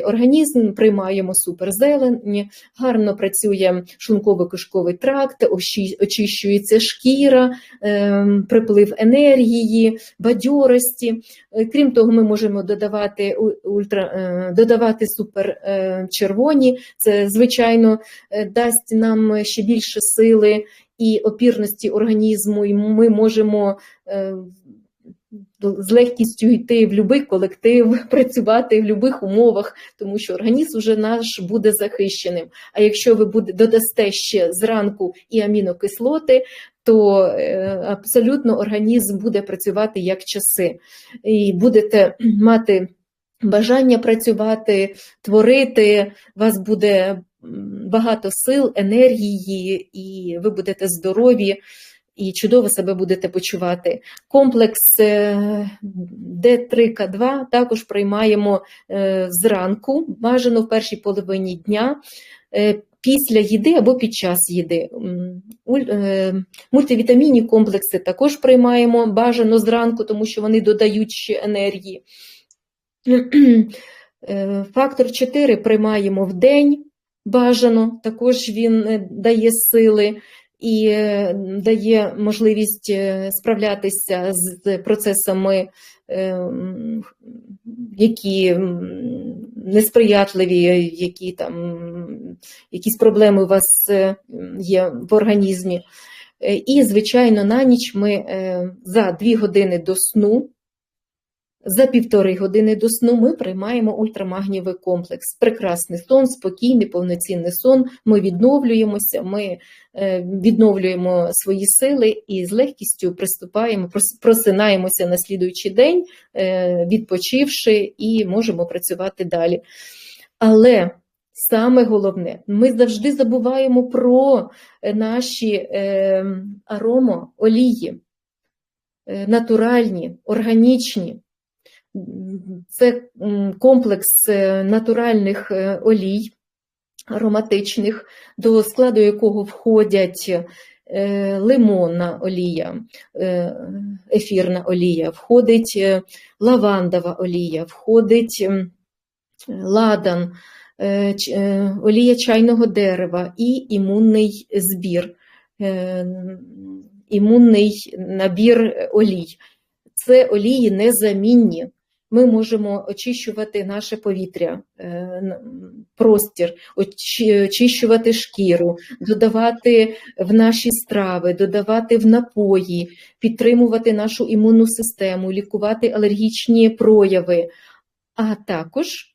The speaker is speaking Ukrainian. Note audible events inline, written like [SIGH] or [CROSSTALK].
Організм приймаємо суперзелені, гарно працює шлунково-кишковий тракт, очищується шкіра, ем, приплив енергії, бадьорості. Е, Крім того, ми можемо додавати ультра, е, додавати суперчервоні. Це, звичайно, е, дасть нам ще більше сили і опірності організму, і ми можемо е, з легкістю йти в будь-який колектив, [LAUGHS] працювати в будь-яких умовах, тому що організм вже наш буде захищеним. А якщо ви буде, додасте ще зранку і амінокислоти, то е, абсолютно організм буде працювати як часи. І будете [CLEARS THROAT] мати бажання працювати, творити, вас буде багато сил, енергії, і ви будете здорові і чудово себе будете почувати. Комплекс е, Д3К2 також приймаємо е, зранку, бажано в першій половині дня. е, Після їди або під час їди. Мультивітамінні комплекси також приймаємо бажано зранку, тому що вони додають ще енергії. [CLEARS THROAT] Фактор 4 приймаємо в день бажано, також він дає сили і дає можливість е, справлятися з процесами, е, які несприятливі, які там якісь проблеми у вас е, є в організмі. І, звичайно, на ніч ми за 2 години до сну за півтори години до сну ми приймаємо ультрамагнієвий комплекс. Прекрасний сон, спокійний, повноцінний сон. Ми відновлюємося, ми е, відновлюємо свої сили і з легкістю приступаємо, просинаємося на слідуючий день, е, відпочивши, і можемо працювати далі. Але саме головне, ми завжди забуваємо про е, наші е, аромоолії, натуральні, органічні. Це комплекс е, натуральних е, олій ароматичних, до складу якого входять е, лимонна олія, ефірна олія, входить лавандова олія, входить ладан, олія чайного дерева і імунний збір, імунний набір олій. Це олії незамінні. Ми можемо очищувати наше повітря, е, простір, очищувати шкіру, додавати в наші страви, додавати в напої, підтримувати нашу імунну систему, лікувати алергічні прояви, а також